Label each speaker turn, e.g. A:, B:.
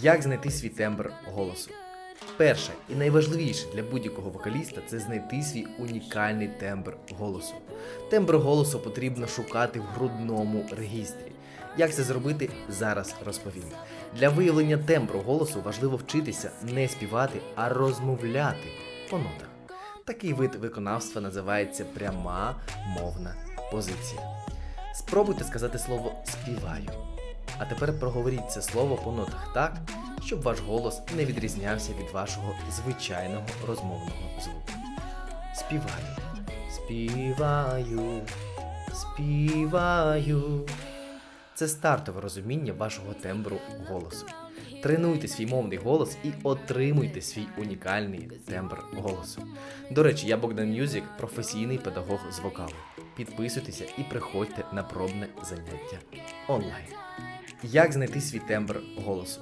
A: Як знайти свій тембр голосу? Перше і найважливіше для будь-якого вокаліста це знайти свій унікальний тембр голосу. Тембр голосу потрібно шукати в грудному регістрі. Як це зробити, зараз розповім. Для виявлення тембру голосу важливо вчитися не співати, а розмовляти по нотах. Такий вид виконавства називається пряма мовна позиція. Спробуйте сказати слово співаю. А тепер проговоріть це слово по нотах так, щоб ваш голос не відрізнявся від вашого звичайного розмовного звуку. Співаю. Співаю. Співаю. Це стартове розуміння вашого тембру голосу. Тренуйте свій мовний голос і отримуйте свій унікальний тембр голосу. До речі, я Богдан Мюзик, професійний педагог з вокалу. Підписуйтеся і приходьте на пробне заняття онлайн. Як знайти свій тембр голосу?